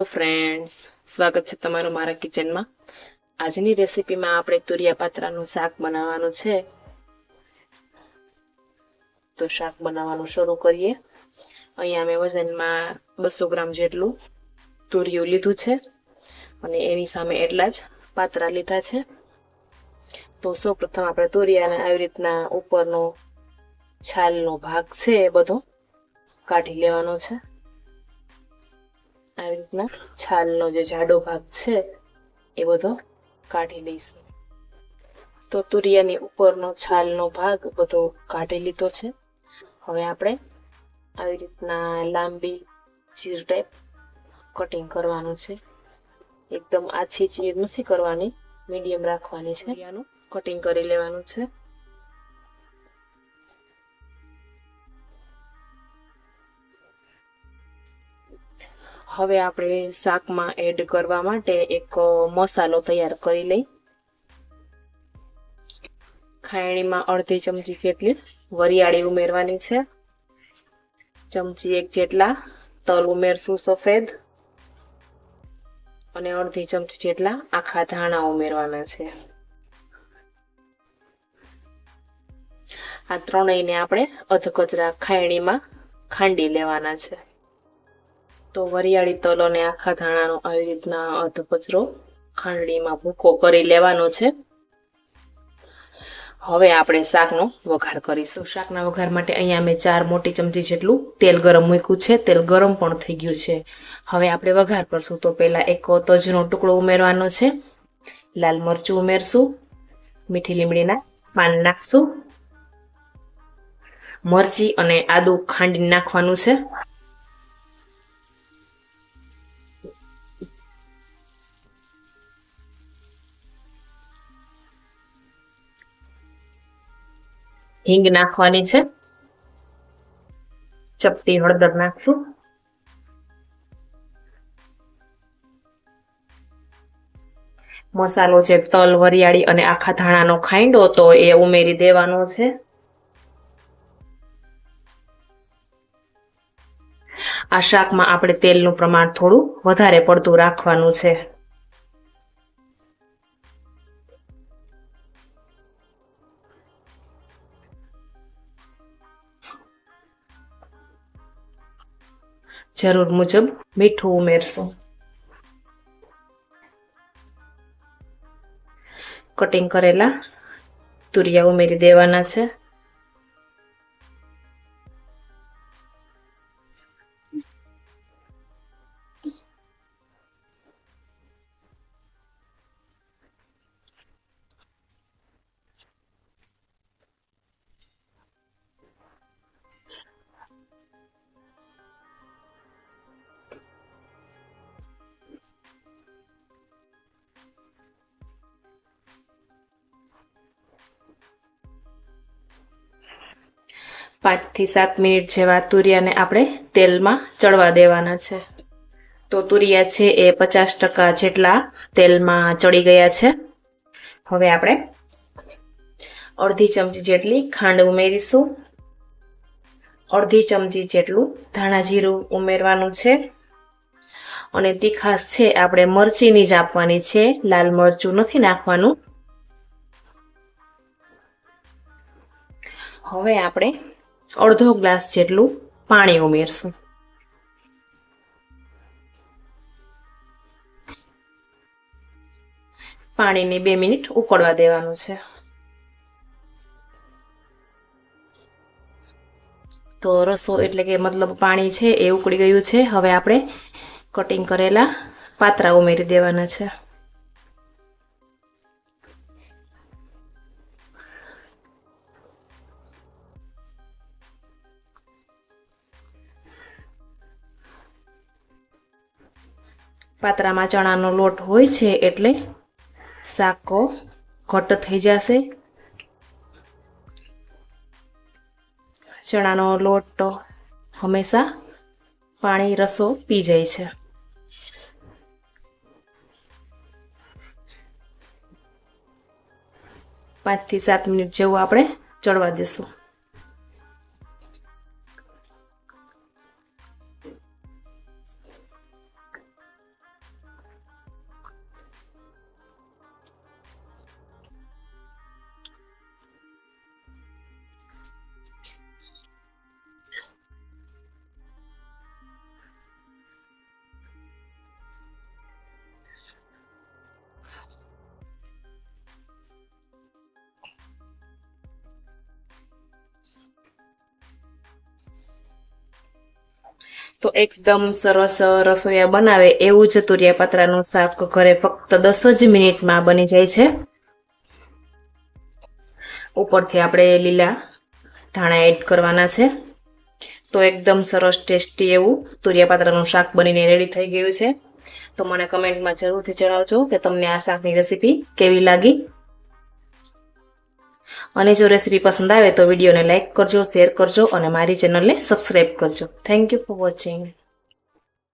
Friends સ્વાગત છે તમારું મારા કિચનમાં આજની રેસીપીમાં આપણે તુરિયા પાત્રાનું શાક બનાવવાનું છે. તો શાક બનાવવાનું શરૂ કરીએ. અહીંયા મેં વજનમાં બસો ગ્રામ જેટલું તુરિયું લીધું છે અને એની સામે એટલા જ પાત્રા લીધા છે. તો સૌપ્રથમ આપણે તુરિયાને આવી રીતના ઉપરનો છાલનો ભાગ છે એ બધો કાઢી લેવાનો છે. આવી રીતના છાલનો જે જાડો ભાગ છે, એ બધો કાઢી લઈશું. તો તુરિયાની ઉપરનો છાલનો ભાગ બધો કાઢી લીધો છે. હવે આપણે આવી રીતના લાંબી ચીર ટાઈપ કટિંગ કરવાનું છે. એકદમ આછી ચીર નથી કરવાની, મીડિયમ રાખવાની છે. કટિંગ કરી લેવાનું છે. હવે આપણે શાકમાં એડ કરવા માટે એક મસાલો તૈયાર કરી લઈ. ખાયણીમાં અડધી ચમચી જેટલી વરિયાળી ઉમેરવાની છે. ચમચી એક જેટલા તલ ઉમેરશું સફેદ. અને અડધી ચમચી જેટલા આખા ધાણા ઉમેરવાના છે. આ ત્રણેયને આપણે અધકચરા ખાયણીમાં ખાંડી લેવાના છે. તો વરિયાળી તલ અને આખા ધાણાનો આવી રીતના અધ કચરો ખાંડણીમાં ભૂકો કરી લેવાનો છે. હવે આપણે શાકનો વઘાર કરીશું. શાકના વઘાર માટે અહીંયા મેં ચાર મોટી ચમચી જેટલું તેલ ગરમ મૂક્યું છે. તેલ ગરમ પણ થઈ ગયું છે. હવે આપણે વઘાર કરશું. તો પહેલાં એક તજનો ટુકડો ઉમેરવાનો છે. લાલ મરચું ઉમેરશું. મીઠી લીમડીના પાન નાખશું. મરચી અને આદુ ખાંડી નાખવાનું છે. હિંગ નાખવાની છે. ચપટી હળદર નાખશું. મસાલો છે તલ, વરિયાળી અને આખા ધાણાનો ખાંડો તો એ ઉમેરી દેવાનો છે. આ શાકમાં આપણે તેલનું પ્રમાણ થોડું વધારે પડતું રાખવાનું છે. જરૂર મુજબ મીઠું ઉમેરશું. કટિંગ કરેલા તુરિયા ઉમેરી દેવાના છે. પાંચથી સાત મિનિટ જેવા તુરિયાને આપણે તેલમાં ચડવા દેવાના છે. તો તુરિયા છે એ પચાસ ટકા જેટલા તેલમાં ચડી ગયા છે. હવે આપણે અડધી ચમચી જેટલી ખાંડ ઉમેરીશું. અડધી ચમચી જેટલું ધાણા જીરું ઉમેરવાનું છે. અને તીખાસ છે આપણે મરચીની જ આપવાની છે. લાલ મરચું નથી નાખવાનું. હવે આપણે અડધો ગ્લાસ જેટલું પાણી ઉમેરશું. પાણીને બે મિનિટ ઉકળવા દેવાનું છે. તો રસો એટલે કે મતલબ પાણી છે એ ઉકળી ગયું છે. હવે આપણે કટિંગ કરેલા પાત્રા ઉમેરી દેવાના છે. પાત્રામાં ચણાનો લોટ હોય છે એટલે શાકો ઘટ થઈ જશે. ચણાનો લોટ હંમેશા પાણી, રસો પી જાય છે. પાંચથી સાત મિનિટ જેવું આપણે ચડવા દઈશું તો એકદમ સરસ રસોઈયા બનાવે એવું જ તુરિયા પાત્રાનું શાક ઘરે ફક્ત દસ જ મિનિટમાં બની જાય છે. ઉપરથી આપણે લીલા ધાણા એડ કરવાના છે. તો એકદમ સરસ ટેસ્ટી એવું તુરિયા પાત્રાનું શાક બનીને રેડી થઈ ગયું છે. તો મને કમેન્ટમાં જરૂરથી જણાવજો કે તમને આ શાકની રેસીપી કેવી લાગી? અને જો રેસીપી પસંદ આવે તો વિડીયોને લાઇક કરજો શેર કરજો અને મારી ચેનલને સબસ્ક્રાઈબ કરજો. Thank you for watching